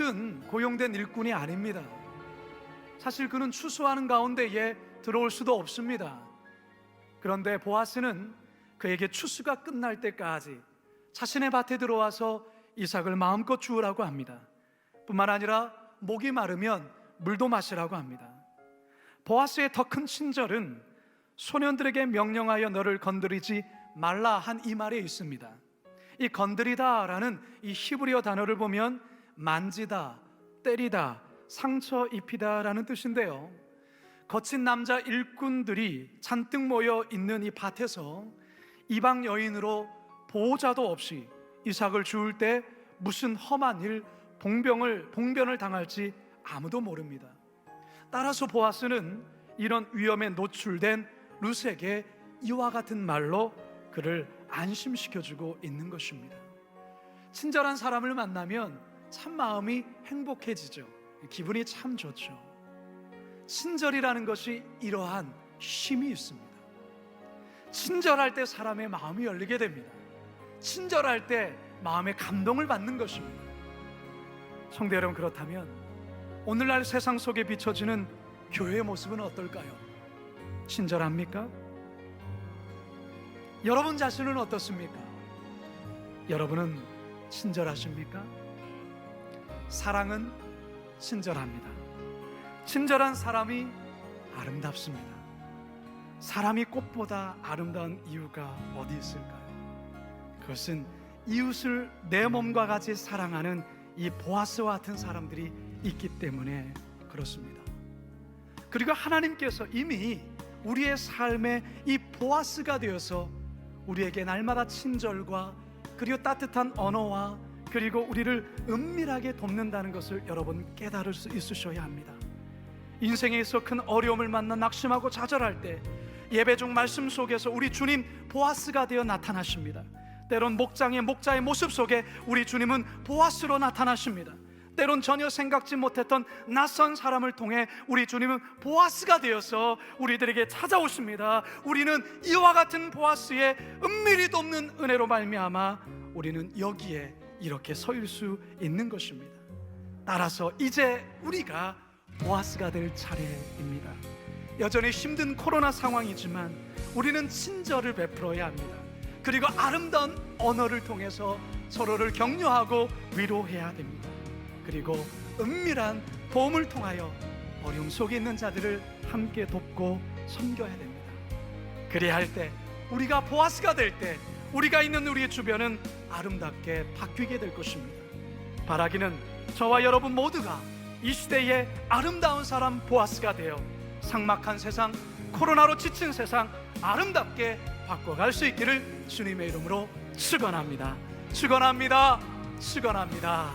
롯은 고용된 일꾼이 아닙니다. 사실 그는 추수하는 가운데에 들어올 수도 없습니다. 그런데 보아스는 그에게 추수가 끝날 때까지 자신의 밭에 들어와서 이삭을 마음껏 주우라고 합니다. 뿐만 아니라 목이 마르면 물도 마시라고 합니다. 보아스의 더 큰 친절은 소년들에게 명령하여 너를 건드리지 말라 한 이 말에 있습니다. 이 건드리다라는 이 히브리어 단어를 보면 만지다, 때리다, 상처 입히다라는 뜻인데요. 거친 남자 일꾼들이 잔뜩 모여 있는 이 밭에서 이방 여인으로 보호자도 없이 이삭을 주울 때 무슨 험한 일, 봉병을 봉변을 당할지 아무도 모릅니다. 따라서 보아스는 이런 위험에 노출된 룻에게 이와 같은 말로 그를 안심시켜주고 있는 것입니다. 친절한 사람을 만나면 참 마음이 행복해지죠. 기분이 참 좋죠. 친절이라는 것이 이러한 힘이 있습니다. 친절할 때 사람의 마음이 열리게 됩니다. 친절할 때 마음의 감동을 받는 것입니다. 성대 여러분 그렇다면 오늘날 세상 속에 비춰지는 교회의 모습은 어떨까요? 친절합니까? 여러분 자신은 어떻습니까? 여러분은 친절하십니까? 사랑은 친절합니다. 친절한 사람이 아름답습니다. 사람이 꽃보다 아름다운 이유가 어디 있을까요? 그것은 이웃을 내 몸과 같이 사랑하는 이 보아스와 같은 사람들이 있기 때문에 그렇습니다. 그리고 하나님께서 이미 우리의 삶에 이 보아스가 되어서 우리에게 날마다 친절과 그리고 따뜻한 언어와 그리고 우리를 은밀하게 돕는다는 것을 여러분 깨달을 수 있으셔야 합니다. 인생에서 큰 어려움을 만나 낙심하고 좌절할 때 예배 중 말씀 속에서 우리 주님 보아스가 되어 나타나십니다. 때론 목장의 목자의 모습 속에 우리 주님은 보아스로 나타나십니다. 때론 전혀 생각지 못했던 낯선 사람을 통해 우리 주님은 보아스가 되어서 우리들에게 찾아오십니다. 우리는 이와 같은 보아스의 은밀히 돕는 은혜로 말미암아 우리는 여기에 이렇게 서일 수 있는 것입니다. 따라서 이제 우리가 보아스가 될 차례입니다. 여전히 힘든 코로나 상황이지만 우리는 친절을 베풀어야 합니다. 그리고 아름다운 언어를 통해서 서로를 격려하고 위로해야 됩니다. 그리고 은밀한 도움을 통하여 어려움 속에 있는 자들을 함께 돕고 섬겨야 됩니다. 그래야 할 때 우리가 보아스가 될 때 우리가 있는 우리의 주변은 아름답게 바뀌게 될 것입니다. 바라기는 저와 여러분 모두가 이 시대의 아름다운 사람 보아스가 되어 삭막한 세상, 코로나로 지친 세상 아름답게 바꿔갈 수 있기를 주님의 이름으로 축원합니다. 축원합니다. 축원합니다.